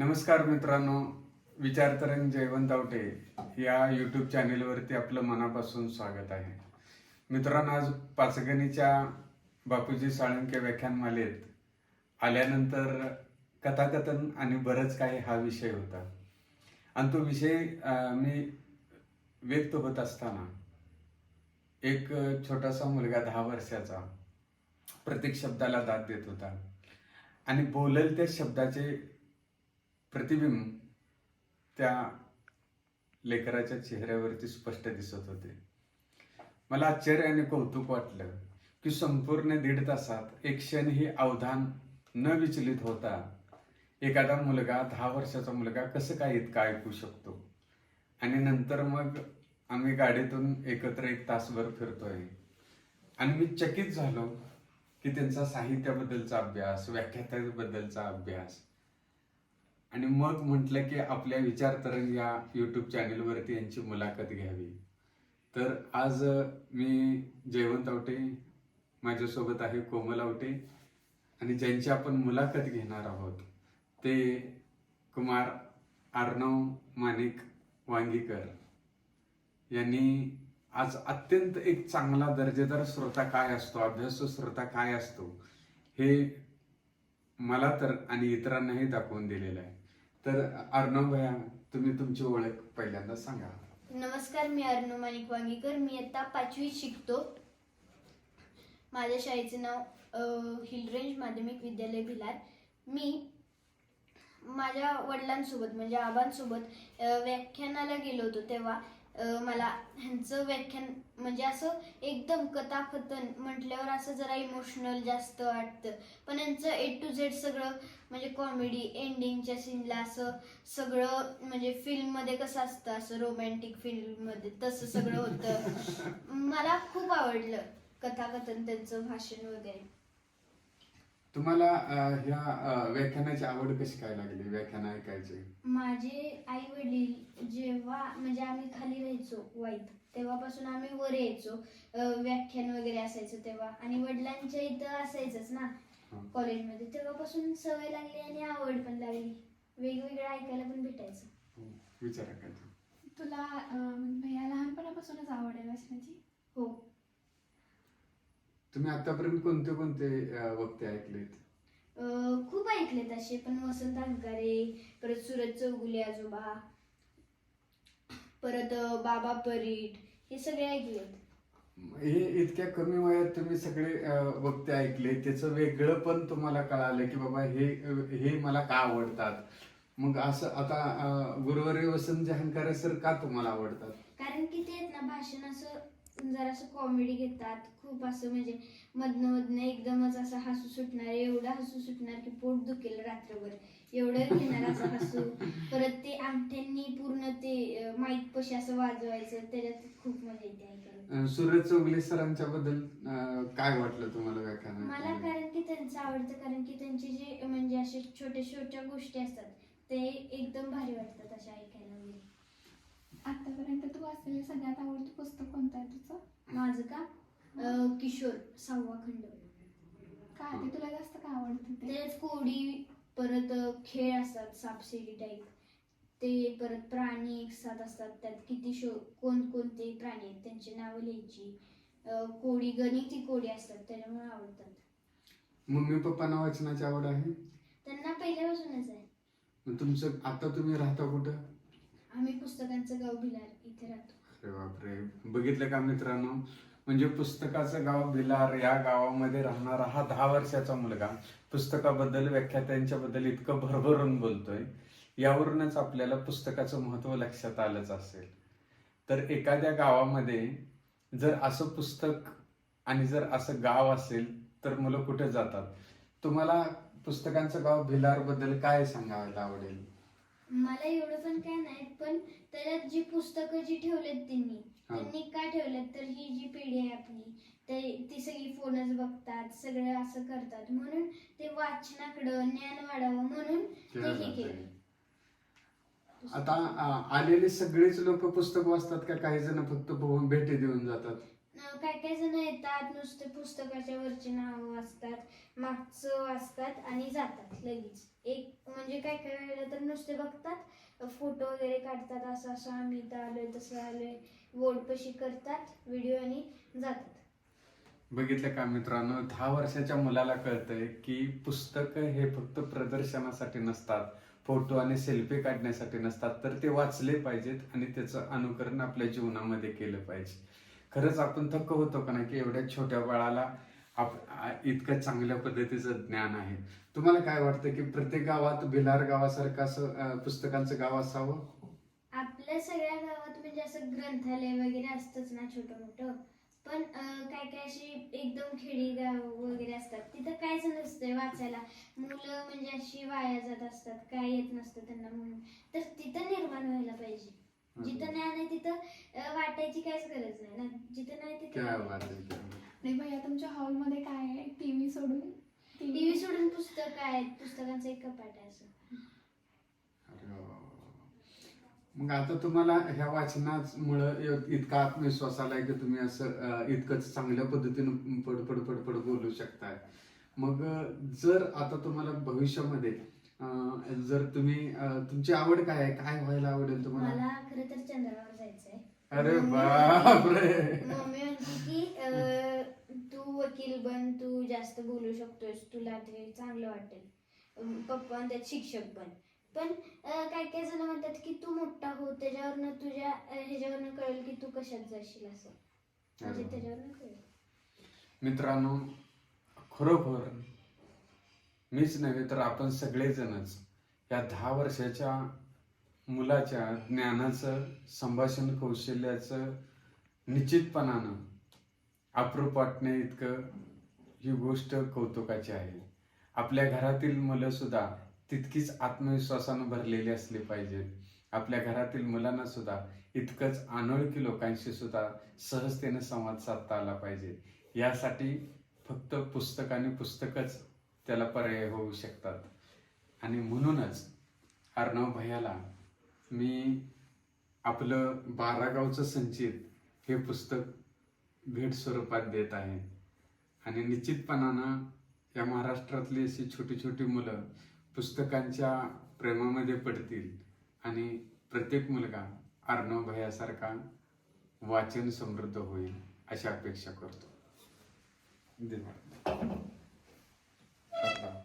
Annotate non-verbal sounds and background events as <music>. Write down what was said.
नमस्कार मित्रांनो विचारतरंग जयवंत आवटे या यूट्यूब चॅनेलवरती आपलं मनापासून स्वागत आहे. मित्रांनो आज पाचगणीच्या बापूजी साळंके व्याख्यानमालेत आल्यानंतर कथाकथन आणि बरंच काही हा विषय होता. आणि तो विषय मी व्यक्त होत असताना एक छोटासा मुलगा दहा वर्षाचा प्रत्येक शब्दाला दाद देत होता. आणि बोलल त्या शब्दाचे प्रतिबिंब त्या लेकराच्या चेहऱ्यावरती स्पष्ट दिसत होते. मला आश्चर्य आणि कौतुक वाटलं की संपूर्ण दीड तासात एक क्षणही अवधान न विचलित होता एखादा मुलगा दहा वर्षाचा मुलगा कसं काय इतका ऐकू शकतो? आणि नंतर मग आम्ही गाडीतून एकत्र एक तासभर फिरतोय. आणि मी चकित झालो की त्यांचा साहित्याबद्दलचा अभ्यास व्याख्याताबद्दलचा अभ्यास आणि मग म्हटलं की आपल्या विचारतरंग या युट्यूब चॅनेलवरती यांची मुलाखत घ्यावी. तर आज मी जयवंत आवटे माझ्यासोबत आहे कोमल आवटे आणि ज्यांची आपण मुलाखत घेणार आहोत ते कुमार अर्णव माणिक वांगीकर. यांनी आज अत्यंत एक चांगला दर्जेदार श्रोता काय असतो अभ्यास श्रोता काय असतो हे मला तर आणि इतरांनाही दाखवून दिलेलं आहे. तर अर्णव भया तुम्ही तुमची ओळख पहिल्यांदा सांगा. नमस्कार मी अर्णव माणिक वांगीकर मी आता पाचवीत शिकतो. माझ्या शाळेचं नाव हिल रेंज माध्यमिक विद्यालय भिलार. मी माझ्या वडिलांसोबत म्हणजे आबांसोबत व्याख्यानाला गेलो होतो तेव्हा. मला ह्यांचं व्याख्यान म्हणजे असं एकदम कथाकथन म्हटल्यावर असं जरा इमोशनल जास्त वाटतं. पण यांचं ए टू झेड सगळं म्हणजे कॉमेडी एंडिंगच्या सीनला असं सगळं म्हणजे फिल्ममध्ये कसं असतं असं रोमॅन्टिक फिल्ममध्ये तसं सगळं होतं. <laughs> मला खूप आवडलं कथाकथन त्यांचं भाषण वगैरे. तुम्हाला अ, ह्या अ, व्याख्यानाची आवड कशी काय लागली? व्याख्यान ऐकायची. माझे आई वडील जेव्हा म्हणजे आम्ही खाली राहायचो वाईत तेव्हापासून आम्ही वर यायचो. अं, व्याख्यान वगैरे असायचं तेव्हा. आणि वडिलांच्या इथं असायचंच ना हं. कॉलेजमध्ये. तेव्हापासून सवय लागली आणि आवड पण लागली. वेगवेगळं ऐकायला पण भेटायचं. विचारा काय ते. तुला अं, भैया लहानपणापासूनच आवड आहे वाचनाची हो. तुम्ही आतापर्यंत कोणते कोणते अ, वक्ते ऐकलेत? अं, खूप ऐकलेत असे पण वसंत अंगारे परत सूरज चौगुले आजोबा परत अं, बाबा परीट हे सगळे ऐकलेत. हे इतक्या कमी वयात तुम्ही सगळे अ, वक्ते ऐकले त्याचं वेगळं पण तुम्हाला कळालं की बाबा हे हे मला का आवडतात? मग असं आता अ, गुरुवारी वसंत जहांकारे सर का तुम्हाला आवडतात? कारण की ते आहेत ना भाषण असं जरासं कॉमेडी घेतात. खूप असं म्हणजे मधनं मधनं एकदमच असं हसू सुटणार एवढं हसू सुटणार की पोट दुखेल रात्रभर. एवढं घेणार असं हसू. परत ते आमट्यांनी पूर्ण ते माईक पशी असं वाजवायचं. त्याच्यात खूप मजा येते ऐकायला. सूरज चौगले सरांच्या बद्दल काय वाटलं तुम्हाला मला व्याख्यान कारण की त्यांचं आवडतं कारण की त्यांचे जे म्हणजे असे छोट्या छोट्या गोष्टी असतात ते एकदम भारी वाटतात अशा ऐकायला वगैरे आतापर्यंत तू वाचलेलं सगळ्यात आवडतं पुस्तक कोणतं आहे तुझं? माझं का? अं, किशोर सहावा खंड. का ते तुला जास्त का आवडतं ते? त्याच्यात कोडी परत अ, खेळ असतात सापशिडी टाईप ते परत प्राणी एकसाथ असतात त्यात किती शो कोणकोणते प्राणी आहेत त्यांची नावं लिहायची. अ, कोडी गणिती कोडी असतात त्याच्यामुळे आवडतात. मम्मी पप्पांना वाचनाची आवड आहे? त्यांना पहिल्यापासूनच आहे. मग तुमचं आता तुम्ही राहता कुठं? आम्ही पुस्तकांचं गाव भिलार इथे राहतो. अरे बापरे. बघितलं का मित्रांनो? म्हणजे पुस्तकाचं गाव भिलार या गावामध्ये राहणारा हा दहा वर्षाचा मुलगा पुस्तकाबद्दल व्याख्यात्यांच्याबद्दल इतकं भरभरून बोलतोय. यावरूनच आपल्याला पुस्तकाचं महत्त्व लक्षात आलंच असेल. तर एखाद्या गावामध्ये जर असं पुस्तक आणि जर असं गाव असेल तर मुलं कुठे जातात? तुम्हाला पुस्तकांचं गाव भिलारबद्दल काय सांगायला आवडेल? मला एवढं पण काय नाही पण त्याच्यात जी पुस्तकं जी ठेवलेत त्यांनी हा. त्यांनी का ठेवलेत? तर ही जी पिढी आहे आपली ते ती सगळी फोनच बघतात सगळं असं करतात. म्हणून ते वाचनाकडं ज्ञान वाढावं म्हणून ते हे केलं. आता आ, आलेले सगळेच लोक पुस्तक वाचतात का? काही जण फक्त बघून भेटी देऊन जातात. काय काय जण येतात नुसते पुस्तकाच्या वरचे नाव वाचतात मागचं वाचतात आणि जातात लगेच. एक म्हणजे काय काय वेळेला तर नुसते बघतात फोटो वगैरे काढतात असं असं आम्ही इथं आलोय तसं आलोय वोडपशी करतात व्हिडिओ आणि जातात. बघितलं का मित्रांनो दहा वर्षाच्या मुलाला कळतंय की पुस्तक हे फक्त प्रदर्शनासाठी नसतात फोटो आणि सेल्फी काढण्यासाठी नसतात तर ते वाचले पाहिजेत आणि त्याचं अनुकरण आपल्या जीवनामध्ये केलं पाहिजे. खरंच आपण थक्क होतो का ना की एवढ्या छोट्या बाळाला आप इतकं चांगल्या पद्धतीचं ज्ञान आहे. तुम्हाला काय वाटतं की प्रत्येक गावात भिलार गावासारखं असं पुस्तकांचं गाव असावं? आपल्या सगळ्या गावात म्हणजे असं ग्रंथालय वगैरे असतंच ना छोटं मोठं पण काय काय अशी एकदम खेडी गाव वगैरे असतात तिथं कायच नसतंय वाचायला. मुलं म्हणजे अशी वाया जात असतात काय येत नसतं त्यांना म्हणून. तर तिथं निर्माण व्हायला पाहिजे. जिथं नाही नाही तिथं अं, वाटायची काहीच गरज नाही ना. जिथं नाही तिथं क्या नाही. बात आहे, क्या बात आहे. आणि भैया तुमच्या हॉलमध्ये काय आहे? टीव्ही सोडून? टीव्ही? सोडून पुस्तक आहेत. पुस्तकांचं एक कपाट आहे असं. अरे वा. मग आता तुम्हाला ह्या वाचनामुळं इतका आत्मविश्वास आलाय की तुम्ही असं अं, इतकंच चांगल्या पद्धतीनं पड पड पड पड बोलू शकताय. मग अं, जर आता तुम्हाला भविष्यामध्ये अं, जर तुम्ही अं, तुमची आवड काय आहे? काय व्हायला आवडेल तुम्हाला? मला खरं तर चंद्रावर जायचंय. अरे बापरे! मम्मी म्हणते की अं, तू वकील बन तू जास्त बोलू शकतोयस तुला ते चांगलं वाटेल. अं, पप्पा म्हणतात शिक्षक बन. पण अं, काही काही जण म्हणतात की तू मोठा हो त्याच्यावरनं तुझ्या अं, ह्याच्यावरनं कळेल की तू कशात जाशील असं. म्हणजे. त्याच्यावरनं कळेल. मित्रांनो खरोखर मीच नव्हे तर आपण सगळेजणच या दहा वर्षाच्या मुलाच्या ज्ञानाचं संभाषण कौशल्याचं निश्चितपणानं अप्रूप वाटणे इतकं ही गोष्ट कौतुकाची आहे. आपल्या घरातील मुलं सुद्धा तितकीच आत्मविश्वासानं भरलेली असली पाहिजेत आपल्या घरातील मुलांना सुद्धा इतकंच अनोळखी लोकांशी सुद्धा सहजतेने संवाद साधता आला पाहिजे. यासाठी फक्त पुस्तक आणि पुस्तकच त्याला पर्याय होऊ शकतात. आणि म्हणूनच अर्णव भैयाला मी आपलं बारागावचं संचित हे पुस्तक भेट स्वरूपात देत आहे. आणि निश्चितपणानं या महाराष्ट्रातली अशी छोटी छोटी मुलं पुस्तकांच्या प्रेमामध्ये पडतील आणि प्रत्येक मुलगा अर्णव भैयासारखा वाचन समृद्ध होईल अशी अपेक्षा करतो. धन्यवाद. Bye-bye.